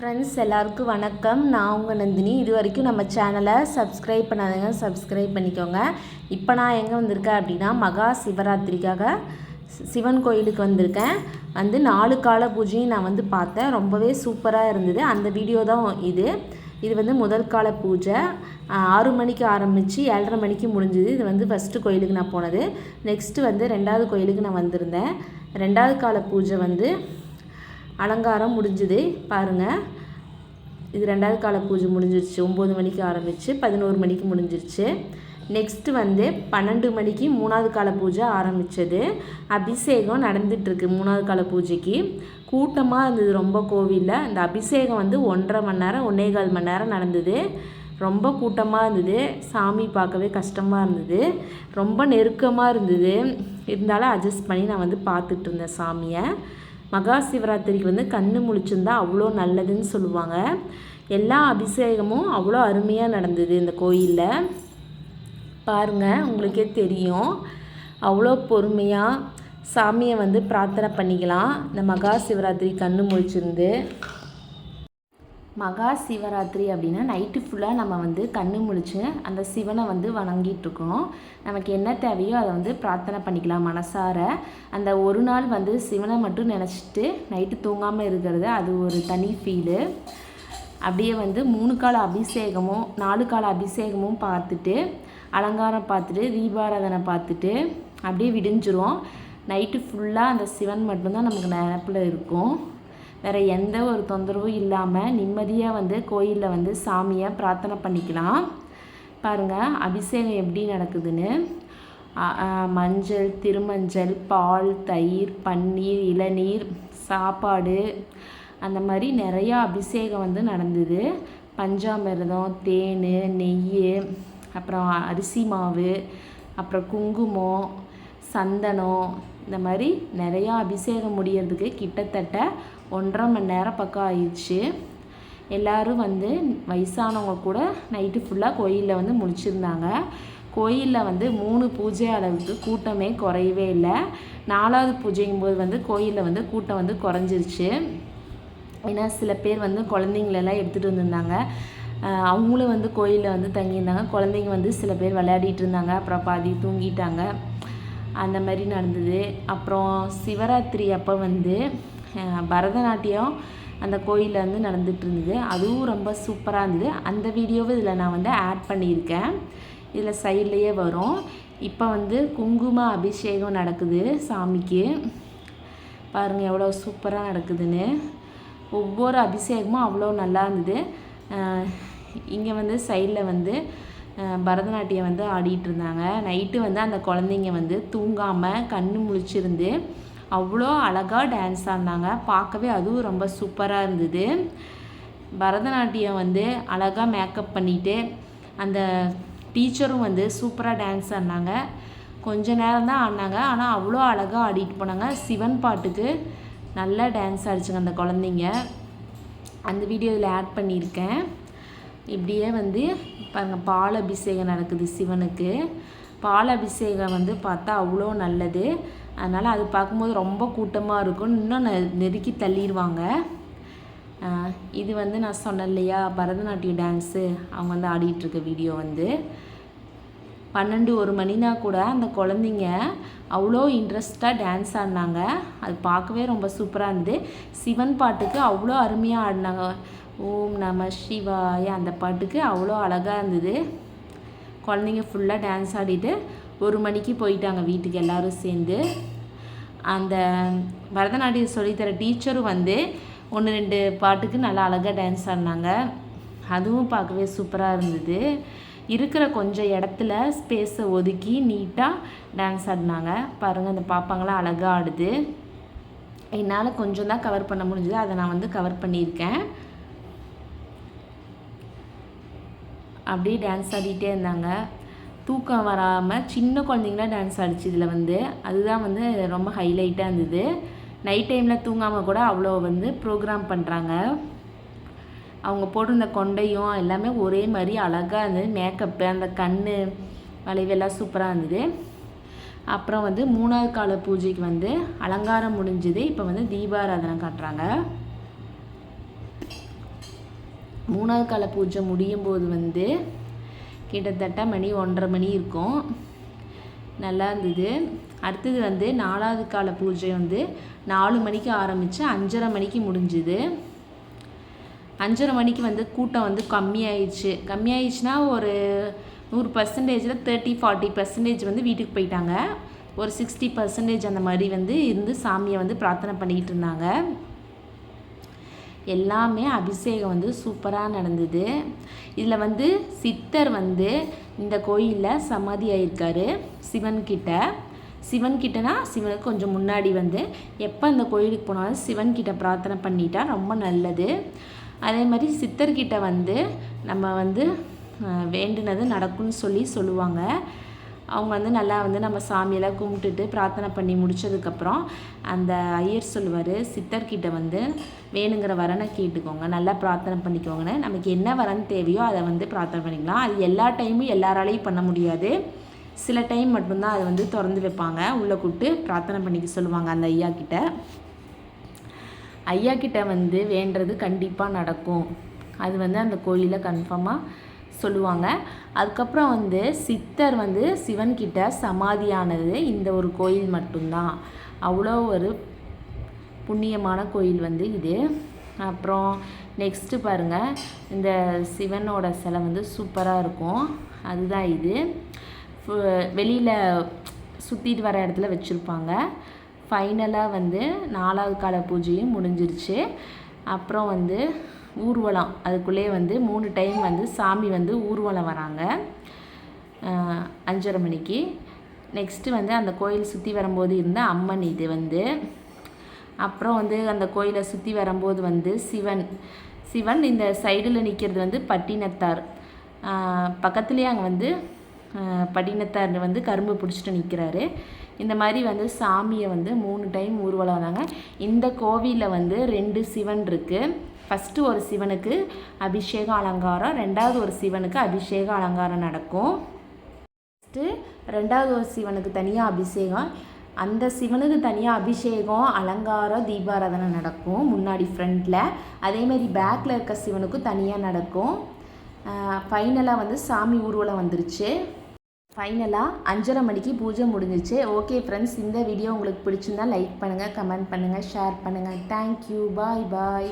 Friends எல்லாருக்கும் வணக்கம். நான் உங்கள் நந்தினி. இது வரைக்கும் நம்ம சேனலை சப்ஸ்கிரைப் பண்ணாதவங்க சப்ஸ்கிரைப் பண்ணிக்கோங்க. இப்போ நான் எங்கே வந்திருக்கேன் அப்படின்னா மகா சிவராத்திரிக்காக சி- சிவன் கோயிலுக்கு வந்திருக்கேன். வந்து நாலு கால பூஜையும் நான் வந்து பார்த்தேன். ரொம்பவே சூப்பராக இருந்தது. அந்த வீடியோ தான் இது. இது வந்து முதல் கால பூஜை. ஆறு மணிக்கு ஆரம்பித்து ஏழரை மணிக்கு முடிஞ்சுது. இது வந்து ஃபஸ்ட்டு கோயிலுக்கு நான் போனது. நெக்ஸ்ட்டு வந்து ரெண்டாவது கோயிலுக்கு நான் வந்திருந்தேன். ரெண்டாவது கால பூஜை வந்து அலங்காரம் முடிஞ்சுது. பாருங்கள் இது ரெண்டாவது கால பூஜை முடிஞ்சிருச்சு. ஒம்பது மணிக்கு ஆரம்பிச்சு பதினோரு மணிக்கு முடிஞ்சிருச்சு. நெக்ஸ்ட்டு வந்து பன்னெண்டு மணிக்கு மூணாவது கால பூஜை ஆரம்பித்தது அபிஷேகம் நடந்துகிட்ருக்கு மூணாவது கால பூஜைக்கு. கூட்டமாக இருந்தது ரொம்ப கோவிலில். இந்த அபிஷேகம் வந்து ஒன்றரை மணி நேரம் ஒன்றே கால் மணி நேரம் நடந்தது. ரொம்ப கூட்டமாக இருந்தது. சாமி பார்க்கவே கஷ்டமாக இருந்தது. ரொம்ப நெருக்கமாக இருந்தது. இருந்தாலும் அட்ஜஸ்ட் பண்ணி நான் வந்து பார்த்துட்டு இருந்தேன் சாமியை. மகா சிவராத்திரிக்கு வந்து கண்ணு முழிச்சிருந்தா அவ்வளோ நல்லதுன்னு சொல்லுவாங்க. எல்லா அபிஷேகமும் அவ்வளோ அருமையாக நடந்தது இந்த கோயிலில். பாருங்கள் உங்களுக்கே தெரியும். அவ்வளோ பொறுமையாக சாமியை வந்து பிரார்த்தனை பண்ணிக்கலாம். இந்த மகா சிவராத்திரி கண்ணு முழிச்சிருந்து. மகா சிவராத்திரி அப்படின்னா நைட்டு ஃபுல்லாக நம்ம வந்து கண்ணு முழிச்சு அந்த சிவனை வந்து வணங்கிட்டுருக்கோம் நமக்கு என்ன தேவையோ அதை வந்து பிரார்த்தனை பண்ணிக்கலாம் மனசார. அந்த ஒரு நாள் வந்து சிவனை மட்டும் நினச்சிட்டு நைட்டு தூங்காமல் இருக்கிறது அது ஒரு தனி ஃபீலு அப்படியே வந்து மூணு கால அபிஷேகமும் நாலு கால அபிஷேகமும் பார்த்துட்டு அலங்காரம் பார்த்துட்டு தீபாராதனை பார்த்துட்டு அப்படியே விடிஞ்சிரும் நைட்டு ஃபுல்லாக அந்த சிவன் மட்டும்தான் நமக்கு நினப்பில் இருக்கும். வேறு எந்த ஒரு தொந்தரவும் இல்லாமல் நிம்மதியாக வந்து கோயிலில் வந்து சாமியை பிரார்த்தனை பண்ணிக்கலாம். பாருங்கள் அபிஷேகம் எப்படி நடக்குதுன்னு. மஞ்சள் திருமஞ்சள் பால் தயிர் பன்னீர் இளநீர் சாப்பாடு அந்த மாதிரி நிறையா அபிஷேகம் வந்து நடந்தது. பஞ்சாமிரதம் தேன் நெய் அப்புறம் அரிசி மாவு அப்புறம் குங்குமம் சந்தனம் இந்த மாதிரி நிறையா அபிஷேகம் முடியறதுக்கு கிட்டத்தட்ட ஒன்றரை மணி நேரம் பக்கம் ஆயிடுச்சு. எல்லோரும் வந்து வயசானவங்க கூட நைட்டு ஃபுல்லாக கோயிலில் வந்து முடிச்சிருந்தாங்க. கோயிலில் வந்து மூணு பூஜை அளவுக்கு கூட்டமே குறையவே இல்லை. நாலாவது பூஜைங்கும் போது வந்து கோயிலில் வந்து கூட்டம் வந்து குறைஞ்சிருச்சு. ஏன்னா சில பேர் வந்து குழந்தைங்களெல்லாம் எடுத்துகிட்டு வந்திருந்தாங்க. அவங்களும் வந்து கோயிலில் வந்து தங்கியிருந்தாங்க. குழந்தைங்க வந்து சில பேர் விளையாடிட்டு இருந்தாங்க. அப்புறம் பாதி தூங்கிட்டாங்க. அந்த மாதிரி நடந்தது. அப்புறம் சிவராத்திரி அப்போ வந்து பரதநாட்டியம் அந்த கோயிலில் வந்து நடந்துகிட்டு இருந்தது அதுவும் ரொம்ப சூப்பராக இருந்தது. அந்த வீடியோவை இதில் நான் வந்து ஆட் பண்ணியிருக்கேன். இதில் சைட்லேயே வரும். இப்போ வந்து குங்கும அபிஷேகம் நடக்குது சாமிக்கு. பாருங்கள் எவ்வளோ சூப்பராக நடக்குதுன்னு. ஒவ்வொரு அபிஷேகமும் அவ்வளோ நல்லா இருந்தது. இங்கே வந்து சைடில் வந்து பரதநாட்டியம் வந்து ஆடிட்டு இருந்தாங்க நைட்டு வந்து அந்த குழந்தைங்க வந்து தூங்காமல் கண்ணு முழிச்சிருந்து அவ்வளோ அழகாக டான்ஸ் ஆடினாங்க பார்க்கவே அதுவும் ரொம்ப சூப்பராக இருந்தது. பரதநாட்டியம் வந்து அழகாக மேக்கப் பண்ணிட்டு அந்த டீச்சரும் வந்து சூப்பராக டான்ஸ் ஆடினாங்க. கொஞ்ச நேரம் தான் ஆடினாங்க. ஆனால் அவ்வளோ அழகாக ஆடிட்டு போனாங்க. சிவன் பாட்டுக்கு நல்லா டான்ஸ் ஆடிச்சுங்க அந்த குழந்தைங்க. அந்த வீடியோ இதில் ஆட் பண்ணியிருக்கேன். இப்படியே வந்து பாருங்கள் பால் அபிஷேகம் நடக்குது சிவனுக்கு. பால் அபிஷேகம் வந்து பார்த்தா அவ்வளோ நல்லது. அதனால் அது பார்க்கும்போது ரொம்ப கூட்டமாக இருக்கும். இன்னும் நெ- நெருக்கி தள்ளிடுவாங்க இது வந்து நான் சொன்னேன் இல்லையா பரதநாட்டியம் டான்ஸு. அவங்க வந்து ஆடிட்டுருக்க வீடியோ வந்து. பன்னெண்டு ஒரு மணினா கூட அந்த குழந்தைங்க அவ்வளோ இன்ட்ரெஸ்டாக டான்ஸ் ஆடினாங்க. அது பார்க்கவே ரொம்ப சூப்பராக இருந்தது. சிவன் பாட்டுக்கு அவ்வளோ அருமையாக ஆடினாங்க. ஓம் நம சிவாய. அந்த பாட்டுக்கு அவ்வளோ அழகாக இருந்தது. குழந்தைங்க ஃபுல்லாக டான்ஸ் ஆடிட்டு ஒரு மணிக்கு போயிட்டாங்க வீட்டுக்கு எல்லோரும் சேர்ந்து. அந்த பரதநாட்டியம் சொல்லித்தர டீச்சரும் வந்து ஒன்று ரெண்டு பாட்டுக்கு நல்லா அழகாக டான்ஸ் ஆடினாங்க. அதுவும் பார்க்கவே சூப்பராக இருந்தது. இருக்கிற கொஞ்சம் இடத்துல ஸ்பேஸை ஒதுக்கி நீட்டாக டான்ஸ் ஆடினாங்க. பாருங்கள் அந்த பாப்பாங்களாம் அழகாக ஆடுது. என்னால் கொஞ்சம் தான் கவர் பண்ண முடிஞ்சது. அதை நான் வந்து கவர் பண்ணியிருக்கேன். அப்படியே டான்ஸ் ஆடிட்டே இருந்தாங்க. தூக்கம் வராமல் சின்ன குழந்தைங்களாம் டான்ஸ் ஆடிச்சு இதில் வந்து அதுதான் வந்து ரொம்ப ஹைலைட்டாக இருந்தது. நைட் டைமில் தூங்காமல் கூட அவ்வளோ வந்து ப்ரோக்ராம் பண்ணுறாங்க அவங்க போட்டிருந்த கொண்டையும் எல்லாமே ஒரே மாதிரி அழகாக இருந்தது. மேக்கப்பு அந்த கண் வளைவெல்லாம் சூப்பராக இருந்தது. அப்புறம் வந்து மூணாவது கால பூஜைக்கு வந்து அலங்காரம் முடிஞ்சுது. இப்போ வந்து தீபாராதனை காட்டுறாங்க. மூணாவது கால பூஜை முடியும் போது வந்து கிட்டத்தட்ட மணி ஒன்றரை மணி இருக்கும். நல்லா இருந்தது. அடுத்தது வந்து நாலாவது கால பூஜை வந்து நாலு மணிக்கு ஆரம்பித்து அஞ்சரை மணிக்கு முடிஞ்சுது. அஞ்சரை மணிக்கு வந்து கூட்டம் வந்து கம்மியாயிடுச்சு. கம்மியாயிடுச்சுன்னா ஒரு நூறு பர்சன்டேஜில் தேர்ட்டி ஃபார்ட்டி பர்சன்டேஜ் வந்து வீட்டுக்கு போயிட்டாங்க. ஒரு சிக்ஸ்டி பர்சன்டேஜ் அந்த மாதிரி வந்து இருந்து சாமியை வந்து பிரார்த்தனை பண்ணிக்கிட்டு இருந்தாங்க. எல்லாமே அபிஷேகம் வந்து சூப்பராக நடந்தது. இதில் வந்து சித்தர் வந்து இந்த கோயிலில் சமாதி ஆயிருக்காரு சிவன்கிட்ட சிவன்கிட்டனா சிவனுக்கு கொஞ்சம் முன்னாடி வந்து எப்போ அந்த கோயிலுக்கு போனாலும் சிவன்கிட்ட பிரார்த்தனை பண்ணிட்டா ரொம்ப நல்லது. அதே மாதிரி சித்தர்கிட்ட வந்து நம்ம வந்து வேண்டுனது நடக்கும்னு சொல்லி சொல்லுவாங்க. அவங்க வந்து நல்லா வந்து நம்ம சாமியெல்லாம் கும்பிட்டுட்டு பிரார்த்தனை பண்ணி முடிச்சதுக்கப்புறம் அந்த ஐயர் சொல்லுவார் சித்தர்கிட்ட வந்து வேணுங்கிற வரனை கேட்டுக்கோங்க நல்லா பிரார்த்தனை பண்ணிக்கோங்கன்னு. நமக்கு என்ன வரன் தேவையோ அதை வந்து பிரார்த்தனை பண்ணிக்கலாம். அது எல்லா டைமும் எல்லாராலையும் பண்ண முடியாது. சில டைம் மட்டும்தான் அதை வந்து திறந்து வைப்பாங்க. உள்ளே கூப்பிட்டு பிரார்த்தனை பண்ணிக்க சொல்லுவாங்க அந்த ஐயா கிட்ட ஐயா கிட்ட வந்து வேண்டுறது கண்டிப்பாக நடக்கும். அது வந்து அந்த கோயிலில் கன்ஃபார்மாக சொல்லுவாங்க. அதுக்கப்புறம் வந்து சித்தர் வந்து சிவன்கிட்ட சமாதியானது இந்த ஒரு கோயில் மட்டும்தான். அவ்வளோ ஒரு புண்ணியமான கோயில் வந்து இது. அப்புறம் நெக்ஸ்ட்டு பாருங்கள் இந்த சிவனோட சிலை வந்து சூப்பராக இருக்கும். அதுதான் இது. வெளியில் சுற்றிட்டு வர இடத்துல வச்சுருப்பாங்க. ஃபைனலாக வந்து நாலாவது கால பூஜையும் முடிஞ்சிருச்சு. அப்புறம் வந்து ஊர்வலம். அதுக்குள்ளே வந்து மூணு டைம் வந்து சாமி வந்து ஊர்வலம் வராங்க. அஞ்சரை மணிக்கு. நெக்ஸ்ட்டு வந்து அந்த கோயில் சுற்றி வரும்போது இருந்த அம்மன் இது வந்து. அப்புறம் வந்து அந்த கோயிலை சுற்றி வரும்போது வந்து சிவன். சிவன் இந்த சைடில் நிற்கிறது வந்து பட்டினத்தார். பக்கத்துலேயே அங்கே வந்து பட்டினத்தார் வந்து கரும்பு பிடிச்சிட்டு நிற்கிறாரு இந்த மாதிரி வந்து சாமியை வந்து மூணு டைம் ஊர்வலம் வந்தாங்க இந்த கோவிலில் வந்து ரெண்டு சிவன் இருக்குது ஃபஸ்ட்டு ஒரு சிவனுக்கு அபிஷேக அலங்காரம் ரெண்டாவது ஒரு சிவனுக்கு அபிஷேக அலங்காரம் நடக்கும். ஃபஸ்ட்டு ரெண்டாவது ஒரு சிவனுக்கு தனியாக அபிஷேகம். அந்த சிவனுக்கு தனியாக அபிஷேகம் அலங்காரம் தீபாராதனை நடக்கும் முன்னாடி ஃப்ரண்ட்டில் அதேமாதிரி பேக்கில் இருக்க சிவனுக்கும் தனியாக நடக்கும். ஃபைனலாக வந்து சாமி ஊர்வலம் வந்துருச்சு. ஃபைனலாக அஞ்சரை மணிக்கு பூஜை முடிஞ்சிச்சு. ஓகே ஃப்ரெண்ட்ஸ் இந்த வீடியோ உங்களுக்கு பிடிச்சிருந்தா லைக் பண்ணுங்கள் கமெண்ட் பண்ணுங்கள் ஷேர் பண்ணுங்கள் தேங்க்யூ பாய் பாய்